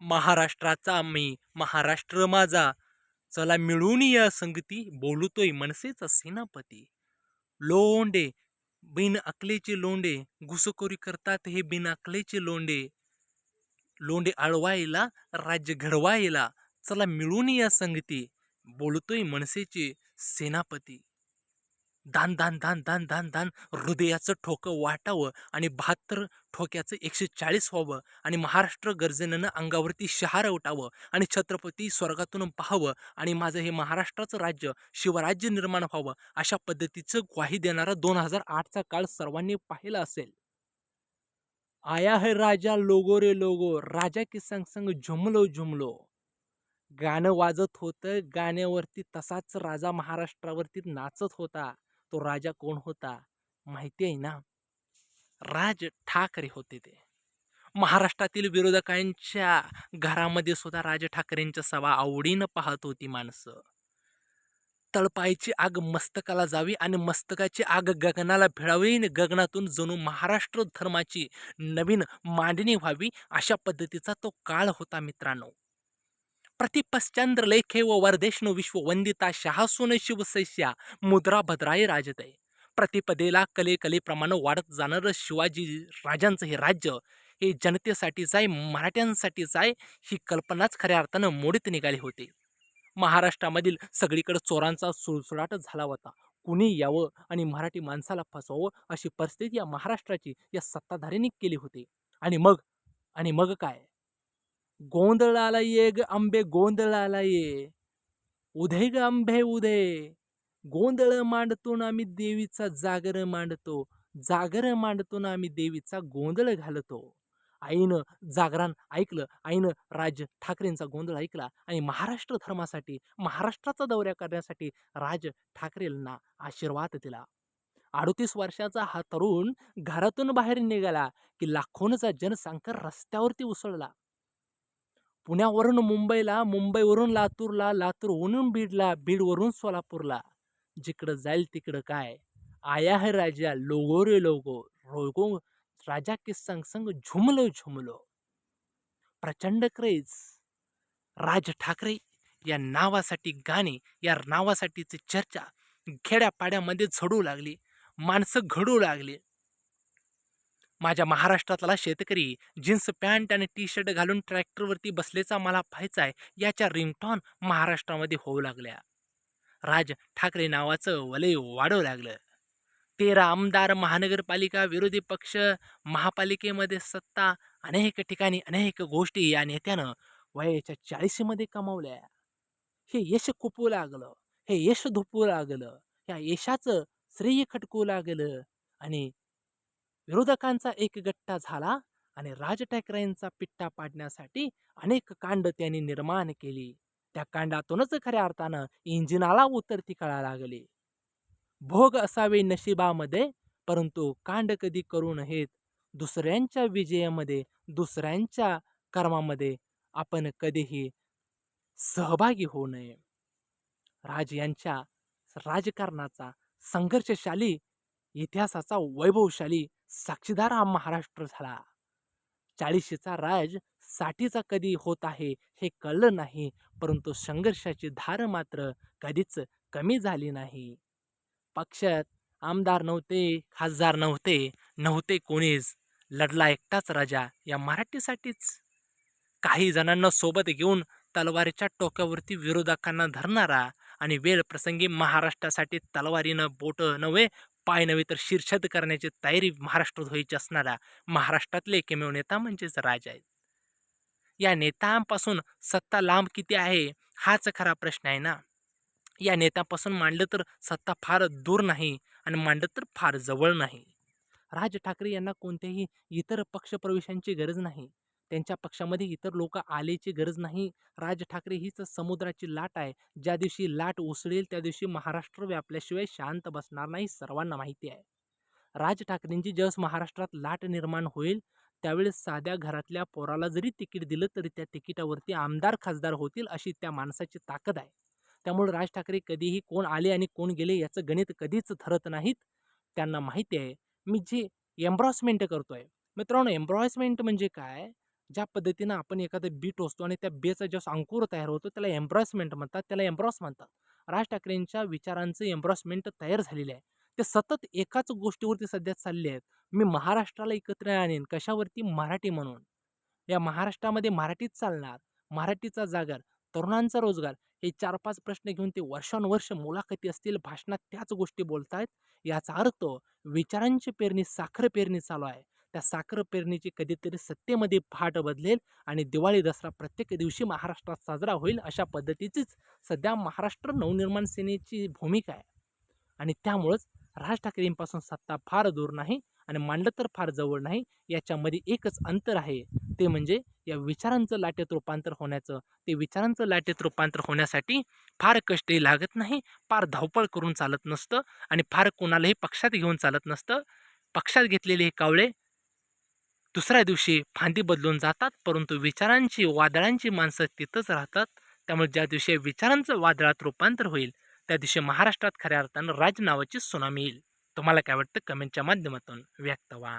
महाराष्ट्राचा मी महाराष्ट्र माझा. चला मिळून या संगती बोलतोय मनसेचा सेनापती. लोंडे बिन अकलेचे लोंडे घुसखोरी करतात हे बिन अकलेचे लोंडे. लोंडे अळवायला राज्य घडवायला. चला मिळून या संगती बोलतोय मनसेचे सेनापती. दान दान दान दान दान दान हृदयाचं ठोकं वाटावं आणि बहात्तर ठोक्याचं एकशे चाळीस व्हावं आणि महाराष्ट्र गर्जनेनं अंगावरती शहार उठावं आणि छत्रपती स्वर्गातून पाहावं आणि माझं हे महाराष्ट्राचं राज्य शिवराज्य निर्माण व्हावं अशा पद्धतीचं ग्वाही देणारा दोन हजार आठचा काळ सर्वांनी पाहिला असेल. आया है राजा लोगो रे लोगो राजा की संग संग झुमलो झुमलो. गाणं वाजत होतं गाण्यावरती तसाच राजा महाराष्ट्रावरती नाचत होता. तो राजा कोण होता माहिती आहे ना? राज ठाकरे होते ते. महाराष्ट्रातील विरोधकांच्या घरामध्ये सुद्धा राज ठाकरेंच्या सभा आवडीनं पाहत होती माणसं. तळपायची आग मस्तकाला जावी आणि मस्तकाची आग गगनाला भिडावी आणि गगनातून जणू महाराष्ट्र धर्माची नवीन मांडणी व्हावी अशा पद्धतीचा तो काळ होता मित्रांनो. प्रतिपश्चंद्र लेखे व वरदेशनो विश्ववंदिता शहासून शिवसैस्या मुद्रा भद्राय राजतय. प्रतिपदेला कलेकलेप्रमाणे वाढत जाणारं शिवाजी राजांचं हे राज्य हे जनतेसाठीच आहे मराठ्यांसाठीच आहे ही कल्पनाच खऱ्या अर्थानं मोडीत निघाली होती. महाराष्ट्रामधील सगळीकडे चोरांचा सुळसुळाट झाला होता. कुणी यावं आणि मराठी माणसाला फसवावं अशी परिस्थिती या महाराष्ट्राची या सत्ताधाऱ्यांनी केली होती. आणि मग? आणि मग काय? गोंधळाला ये ग आंबे गोंधळाला ये उधे ग आंबे उधे गोंधळ मांडतो ना आम्ही देवीचा जागर मांडतो जागर मांडतो ना आम्ही देवीचा गोंधळ घालतो आईनं जागरण ऐकलं आईनं राज ठाकरेंचा गोंधळ ऐकला आणि महाराष्ट्र धर्मासाठी महाराष्ट्राचा दौऱ्या करण्यासाठी राज ठाकरेंना आशीर्वाद दिला अडतीस वर्षाचा हा तरुण घरातून बाहेर निघाला की लाखोंचा जनसंख्या रस्त्यावरती उसळला पुण्यावरून मुंबईला मुंबईवरून लातूरला लातूरवरून बीडला बीडवरून सोलापूरला. जिकडं जाईल तिकडं काय? आया है राजा लोगो रे लोगो. रोगो राजा के संग संग झुमलो झुमलो. प्रचंड क्रेज. राज ठाकरे या नावासाठी गाणे या नावासाठीची चर्चा खेड्यापाड्यामध्ये झडू लागली. माणसं घडू लागली. माझ्या महाराष्ट्रातला शेतकरी जीन्स पॅन्ट आणि टी शर्ट घालून ट्रॅक्टरवरती बसलेचा मला पाहायचा आहे याच्या रिंगटॉन महाराष्ट्रामध्ये होऊ लागल्या. राज ठाकरे नावाचं वलय वाढू लागलं. तेरा आमदार महानगरपालिका विरोधी पक्ष महापालिकेमध्ये सत्ता अनेक ठिकाणी अनेक गोष्टी या नेत्यानं वयाच्या चाळीशीमध्ये कमावल्या. हे यश कुपू लागलं हे यश धुपू लागलं या यशाचं श्रेय खटकू लागलं आणि विरोधकांचा एक गट्टा झाला आणि राज ठाकरेंचा पिट्टा पाडण्यासाठी अनेक कांड त्यांनी निर्माण केली. त्या कांडातूनच खऱ्या अर्थानं इंजिनाला उतरती कळा लागली. भोग असावे नशिबामध्ये परंतु कांड कधी करू नयेत दुसऱ्यांच्या विजयामध्ये दुसऱ्यांच्या कर्मामध्ये आपण कधीही सहभागी होऊ नये. राज यांच्या राजकारणाचा संघर्षशाली इतिहासाचा वैभवशाली साक्षीदार हा महाराष्ट्र झाला. चाळीशीचा राज साठीचा कधी होत आहे हे कळलं नाही परंतु संघर्षाची धार मात्र कधीच कमी झाली नाही. पक्षात आमदार नव्हते खासदार नव्हते नव्हते कोणीच. लढला एकटाच राजा या मराठीसाठीच. काही जणांना सोबत घेऊन तलवारीच्या टोक्यावरती विरोधकांना धरणारा आणि वेळ प्रसंगी महाराष्ट्रासाठी तलवारीनं बोट नव्हे पाय नव्हे तर शीर्षद करण्याची तयारी महाराष्ट्रात व्हायची असणारा महाराष्ट्रातले एकमेव नेता म्हणजेच राजा आहेत. या नेत्यांपासून सत्ता लांब किती आहे हाच खरा प्रश्न आहे ना. या नेत्यापासून मांडलं तर सत्ता फार दूर नाही आणि मांडलं तर फार जवळ नाही. राज ठाकरे यांना कोणत्याही इतर पक्षप्रवेशांची गरज नाही. त्यांच्या पक्षामध्ये इतर लोक आल्याची गरज नाही. राज ठाकरे हीच समुद्राची लाट आहे. ज्या दिवशी लाट उसळेल त्या दिवशी महाराष्ट्र व्यापल्याशिवाय शांत बसणार नाही सर्वांना माहिती आहे. राज ठाकरेंची ज्यावेळेस महाराष्ट्रात लाट निर्माण होईल त्यावेळेस साध्या घरातल्या पोराला जरी तिकीट दिलं तरी त्या तिकिटावरती आमदार खासदार होतील अशी त्या माणसाची ताकद आहे. त्यामुळे राज ठाकरे कधीही कोण आले आणि कोण गेले याचं गणित कधीच ठरत नाहीत. त्यांना माहिती आहे. मी जे एम्ब्रॉसमेंट करतोय. मित्रांनो एम्ब्रॉसमेंट म्हणजे काय? ज्या पद्धतीनं आपण एखादं बी टोचतो आणि त्या बेचा जेव्हा अंकुर तयार होतो त्याला एम्ब्रॉसमेंट म्हणतात त्याला एम्ब्रॉस म्हणतात. राज ठाकरेंच्या विचारांचं एम्ब्रॉसमेंट तयार झालेले आहे. ते सतत एकाच गोष्टीवरती सध्या चालले आहेत. मी महाराष्ट्राला एकत्र आणेन कशावरती? मराठी म्हणून. या महाराष्ट्रामध्ये मराठीच चालणार मराठीचा जागर तरुणांचा रोजगार हे चार पाच प्रश्न घेऊन ते वर्षानुवर्ष मुलाखती असतील भाषणात त्याच गोष्टी बोलतायत याचा अर्थ विचारांची पेरणी साखर पेरणी चालू आहे. त्या साखर पेरणीची कधीतरी सत्तेमध्ये फाट बदलेल आणि दिवाळी दसरा प्रत्येक दिवशी महाराष्ट्रात साजरा होईल अशा पद्धतीचीच सध्या महाराष्ट्र नवनिर्माण सेनेची भूमिका आहे. आणि त्यामुळंच राज ठाकरेंपासून सत्ता फार दूर नाही आणि मांडलं तर फार जवळ नाही याच्यामध्ये एकच अंतर आहे. ते म्हणजे या विचारांचं लाटेत रूपांतर होण्याचं. ते विचारांचं लाटेत रूपांतर होण्यासाठी फार कष्टही लागत नाही फार धावपळ करून चालत नसतं आणि फार कोणालाही पक्षात घेऊन चालत नसतं. पक्षात घेतलेले हे कावळे दुसऱ्या दिवशी फांदी बदलून जातात परंतु विचारांची वादळांची माणसं तिथंच राहतात. त्यामुळे ज्या दिवशी विचारांचं वादळात रूपांतर होईल त्या दिवशी महाराष्ट्रात खऱ्या अर्थानं राज नावाची सुनामी येईल. तुम्हाला काय वाटतं? कमेंटच्या माध्यमातून व्यक्त व्हा.